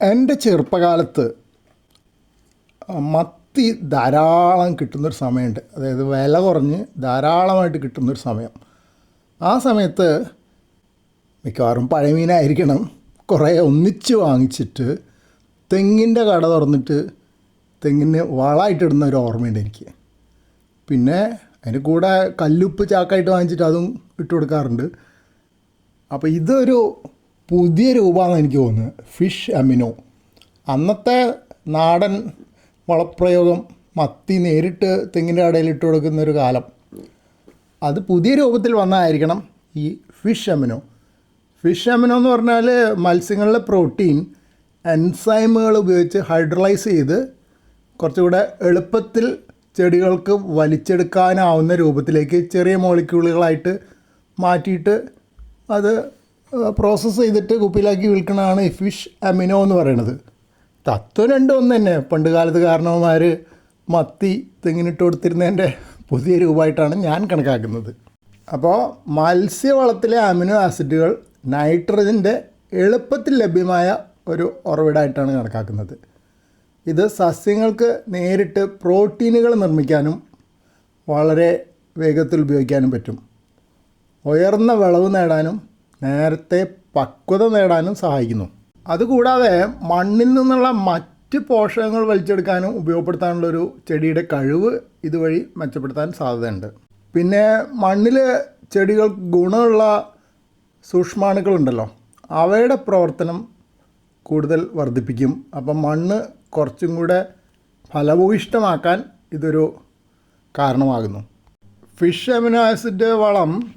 എന്റെ ചെറുപ്പകാലത്ത് മത്തി ധാരാളം കിട്ടുന്നൊരു സമയമുണ്ട്. അതായത് വില കുറഞ്ഞ് ധാരാളമായിട്ട് കിട്ടുന്നൊരു സമയം. ആ സമയത്ത് മിക്കവാറും പഴമീനായിരിക്കണം. കുറേ ഒന്നിച്ച് വാങ്ങിച്ചിട്ട് തെങ്ങിന്റെ കട തുറന്നിട്ട് തെങ്ങിന് വളമായിട്ടിടുന്ന ഒരു ഓർമ്മയുണ്ട് എനിക്ക്. പിന്നെ അതിന് കൂടെ കല്ലുപ്പ് ചാക്കായിട്ട് വാങ്ങിച്ചിട്ട് അതും ഇട്ട് കൊടുക്കാറുണ്ട് അപ്പോൾ ഇതൊരു പുതിയ രൂപമാണെന്ന് എനിക്ക് തോന്നുന്നത് ഫിഷ് അമിനോ അന്നത്തെ നാടൻ വളപ്രയോഗം മത്തി നേരിട്ട് തെങ്ങിന്റെ കടയിൽ ഇട്ട് കൊടുക്കുന്ന ഒരു കാലം. അത് പുതിയ രൂപത്തിൽ വന്നതായിരിക്കണം ഈ ഫിഷ് അമിനോ ഫിഷ് അമിനോ എന്ന് പറഞ്ഞാൽ മത്സ്യങ്ങളിലെ പ്രോട്ടീൻ എൻസൈമുകൾ ഉപയോഗിച്ച് ഹൈഡ്രലൈസ് ചെയ്ത് കുറച്ചുകൂടെ എളുപ്പത്തിൽ ചെടികൾക്ക് വലിച്ചെടുക്കാനാവുന്ന രൂപത്തിലേക്ക് ചെറിയ മോളിക്യൂളുകളായിട്ട് മാറ്റിയിട്ട് അത് പ്രോസസ്സ് ചെയ്തിട്ട് കുപ്പിയിലാക്കി വിൽക്കണതാണ് ഫിഷ് അമിനോ എന്ന് പറയുന്നത്. തത്വം രണ്ടും ഒന്ന് തന്നെ. പണ്ട് കാലത്ത് കാരണവന്മാർ മത്തി തെങ്ങിനിട്ട് കൊടുത്തിരുന്നതിന്റെ പുതിയ രൂപമായിട്ടാണ് ഞാൻ കണക്കാക്കുന്നത്. അപ്പോൾ മത്സ്യവളത്തിലെ അമിനോ ആസിഡുകൾ നൈട്രജന്റെ എളുപ്പത്തിൽ ലഭ്യമായ ഒരു ഉറവിടമായിട്ടാണ് കണക്കാക്കുന്നത്. ഇത് സസ്യങ്ങൾക്ക് നേരിട്ട് പ്രോട്ടീനുകൾ നിർമ്മിക്കാനും വളരെ വേഗത്തിൽ ഉപയോഗിക്കാനും പറ്റും. ഉയർന്ന വിളവ് നേടാനും നേരത്തെ പക്വത നേടാനും സഹായിക്കുന്നു. അതുകൂടാതെ മണ്ണിൽ നിന്നുള്ള മറ്റ് പോഷകങ്ങൾ വലിച്ചെടുക്കാനും ഉപയോഗപ്പെടുത്താനുള്ളൊരു ചെടിയുടെ കഴിവ് ഇതുവഴി മെച്ചപ്പെടുത്താൻ സാധ്യതയുണ്ട്. പിന്നെ മണ്ണിൽ ചെടികൾ ഗുണമുള്ള സൂക്ഷ്മാണുക്കളുണ്ടല്ലോ അവയുടെ പ്രവർത്തനം കൂടുതൽ വർദ്ധിപ്പിക്കും. അപ്പം മണ്ണ് കുറച്ചും കൂടെ ഫലഭൂയിഷ്ടമാക്കാൻ ഇതൊരു കാരണമാകുന്നു. ഫിഷ് അമിനോ ആസിഡ് വളം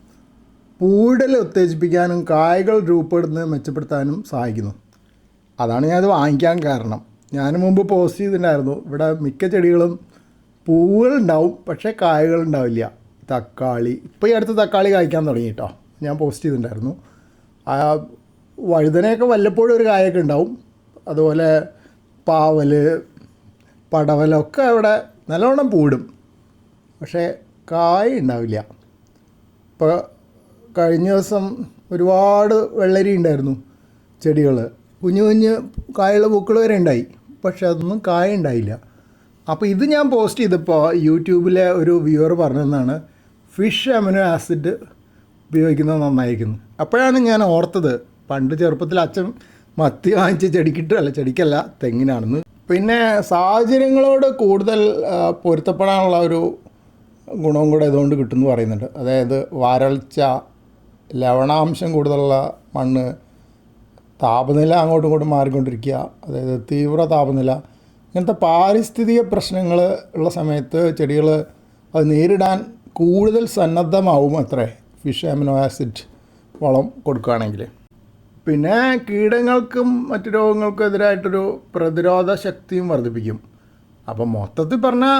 പൂടൽ ഉത്തേജിപ്പിക്കാനും കായകൾ രൂപപ്പെടുന്നത് മെച്ചപ്പെടുത്താനും സഹായിക്കുന്നു. അതാണ് ഞാനത് വാങ്ങിക്കാൻ കാരണം. ഞാൻ മുമ്പ് പോസ്റ്റ് ചെയ്തിട്ടുണ്ടായിരുന്നു. ഇവിടെ മിക്ക ചെടികളും പൂവുകൾ ഉണ്ടാവും പക്ഷേ കായകൾ ഉണ്ടാവില്ല. തക്കാളി. ഇപ്പോൾ ഈ അടുത്ത് തക്കാളി കായ്ക്കാൻ തുടങ്ങി കേട്ടോ ഞാൻ പോസ്റ്റ് ചെയ്തിട്ടുണ്ടായിരുന്നു. ആ വഴുതനയൊക്കെ വല്ലപ്പോഴും ഒരു കായൊക്കെ ഉണ്ടാവും. അതുപോലെ പാവൽ പടവലൊക്കെ അവിടെ നല്ലോണം പൂടും. പക്ഷേ കായ ഉണ്ടാവില്ല. ഇപ്പോൾ കഴിഞ്ഞ ദിവസം ഒരുപാട് വെള്ളരി ഉണ്ടായിരുന്നു ചെടികൾ. കുഞ്ഞു കുഞ്ഞ് കായുള്ള പൂക്കൾ വരെ ഉണ്ടായി പക്ഷെ അതൊന്നും കായ ഉണ്ടായില്ല. അപ്പോൾ ഇത് ഞാൻ പോസ്റ്റ് ചെയ്തപ്പോൾ യൂട്യൂബിലെ ഒരു വ്യൂവർ പറഞ്ഞതെന്നാണ് ഫിഷ് അമിനോ ആസിഡ് ഉപയോഗിക്കുന്നത് നന്നായിരിക്കുന്നു. അപ്പോഴാണ് ഞാൻ ഓർത്തത് പണ്ട് ചെറുപ്പത്തിൽ അച്ഛൻ മത്തി വാങ്ങിച്ച് ചെടിക്കിട്ട് അല്ല ചെടിക്കല്ല തെങ്ങിനാണെന്ന്. പിന്നെ സാഹചര്യങ്ങളോട് കൂടുതൽ പൊരുത്തപ്പെടാനുള്ള ഒരു ഗുണവും കൂടെ ഇതുകൊണ്ട് കിട്ടുമെന്ന് പറയുന്നുണ്ട്. അതായത് വരൾച്ച ലവണാംശം കൂടുതലുള്ള മണ്ണ് താപനില അങ്ങോട്ടും ഇങ്ങോട്ടും മാറിക്കൊണ്ടിരിക്കുക. അതായത് തീവ്ര താപനില. ഇങ്ങനത്തെ പാരിസ്ഥിതിക പ്രശ്നങ്ങൾ ഉള്ള സമയത്ത് ചെടികൾ അത് നേരിടാൻ കൂടുതൽ സന്നദ്ധമാവും അത്രേ. ഫിഷ് അമിനോ ആസിഡ് വളം കൊടുക്കുകയാണെങ്കിൽ. പിന്നെ കീടങ്ങൾക്കും മറ്റു രോഗങ്ങൾക്കും എതിരായിട്ടൊരു പ്രതിരോധ ശക്തിയും വർദ്ധിപ്പിക്കും. അപ്പം മൊത്തത്തിൽ പറഞ്ഞാൽ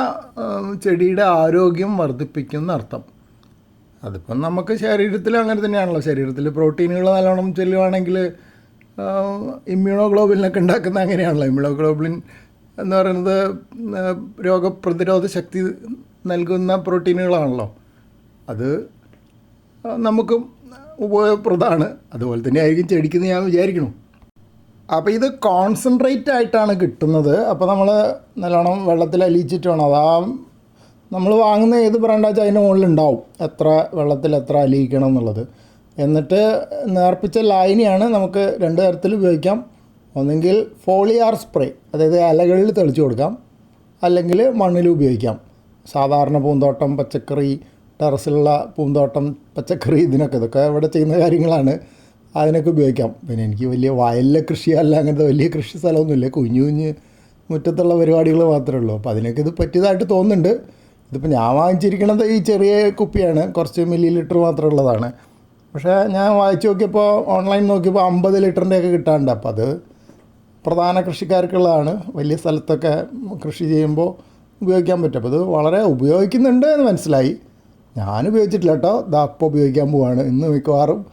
ചെടിയുടെ ആരോഗ്യം വർദ്ധിപ്പിക്കും എന്നർത്ഥം അതിപ്പം നമുക്ക് ശരീരത്തിൽ അങ്ങനെ തന്നെയാണല്ലോ. ശരീരത്തിൽ പ്രോട്ടീനുകൾ നല്ലോണം ചെല്ലുവാണെങ്കിൽ ഇമ്മ്യൂണോഗ്ലോബിലിനൊക്കെ ഉണ്ടാക്കുന്ന അങ്ങനെയാണല്ലോ. ഇമ്മ്യൂണോഗ്ലോബിലിൻ എന്ന് പറയുന്നത് രോഗപ്രതിരോധ ശക്തി നൽകുന്ന പ്രോട്ടീനുകളാണല്ലോ. അത് നമുക്ക് ഉപയോഗപ്രദമാണ്. അതുപോലെ തന്നെ ആയിരിക്കും ചെടിക്കുന്ന ഞാൻ വിചാരിക്കണം അപ്പോൾ ഇത് കോൺസെൻട്രേറ്റ് ആയിട്ടാണ് കിട്ടുന്നത്. അപ്പോൾ നമ്മൾ നല്ലോണം വെള്ളത്തിൽ അലിയിച്ചിട്ട് വേണം. അതാ നമ്മൾ വാങ്ങുന്ന ഏത് ബ്രാൻഡാ വെച്ചാൽ അതിന്റെ മുകളിൽ ഉണ്ടാവും എത്ര വെള്ളത്തിൽ എത്ര അലിയിക്കണം എന്നുള്ളത്. എന്നിട്ട് നേർപ്പിച്ച ലായനിയാണ് നമുക്ക് രണ്ട് തരത്തിൽ ഉപയോഗിക്കാം. ഒന്നെങ്കിൽ ഫോളിയാർ സ്പ്രേ അതായത് ഇലകളിൽ തെളിച്ചു കൊടുക്കാം. അല്ലെങ്കിൽ മണ്ണിൽ ഉപയോഗിക്കാം. സാധാരണ പൂന്തോട്ടം പച്ചക്കറി ടെറസിലുള്ള പൂന്തോട്ടം പച്ചക്കറി ഇതിനൊക്കെ ഇതൊക്കെ ഇവിടെ ചെയ്യുന്ന കാര്യങ്ങളാണ്. അതിനൊക്കെ ഉപയോഗിക്കാം. പിന്നെ എനിക്ക് വലിയ വയലിലെ കൃഷിയല്ല അങ്ങനത്തെ വലിയ കൃഷി സ്ഥലമൊന്നുമില്ല. കുഞ്ഞു കുഞ്ഞ് മുറ്റത്തുള്ള പരിപാടികൾ മാത്രമേ ഉള്ളൂ. അപ്പോൾ അതിനൊക്കെ ഇത് പറ്റിയതായിട്ട് തോന്നുന്നുണ്ട്. ഇതിപ്പോൾ ഞാൻ വാങ്ങിച്ചിരിക്കുന്നത് ഈ ചെറിയ കുപ്പിയാണ്. കുറച്ച് മില്ലി ലിറ്റർ മാത്രമുള്ളതാണ് പക്ഷേ ഞാൻ വായിച്ചു നോക്കിയപ്പോൾ ഓൺലൈൻ നോക്കിയപ്പോൾ അമ്പത് ലിറ്ററിന്റെയൊക്കെ കിട്ടാണ്ട് അപ്പോൾ അത് പ്രധാന കൃഷിക്കാർക്കുള്ളതാണ്. വലിയ സ്ഥലത്തൊക്കെ കൃഷി ചെയ്യുമ്പോൾ ഉപയോഗിക്കാൻ പറ്റും. അപ്പോൾ ഇത് വളരെ ഉപയോഗിക്കുന്നുണ്ട് എന്ന് മനസ്സിലായി. ഞാൻ ഉപയോഗിച്ചിട്ടില്ല കേട്ടോ. ദാ അപ്പോൾ ഉപയോഗിക്കാൻ പോവാണ്. ഇന്ന് മിക്കവാറും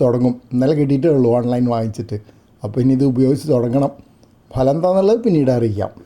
തുടങ്ങും. ഇന്നലെ കിട്ടിയിട്ടേ ഉള്ളൂ ഓൺലൈൻ വാങ്ങിച്ചിട്ട്. അപ്പോൾ ഇനി ഇത് ഉപയോഗിച്ച് തുടങ്ങണം. ഫലം എന്താണെന്നുള്ളത് പിന്നീട് അറിയിക്കാം.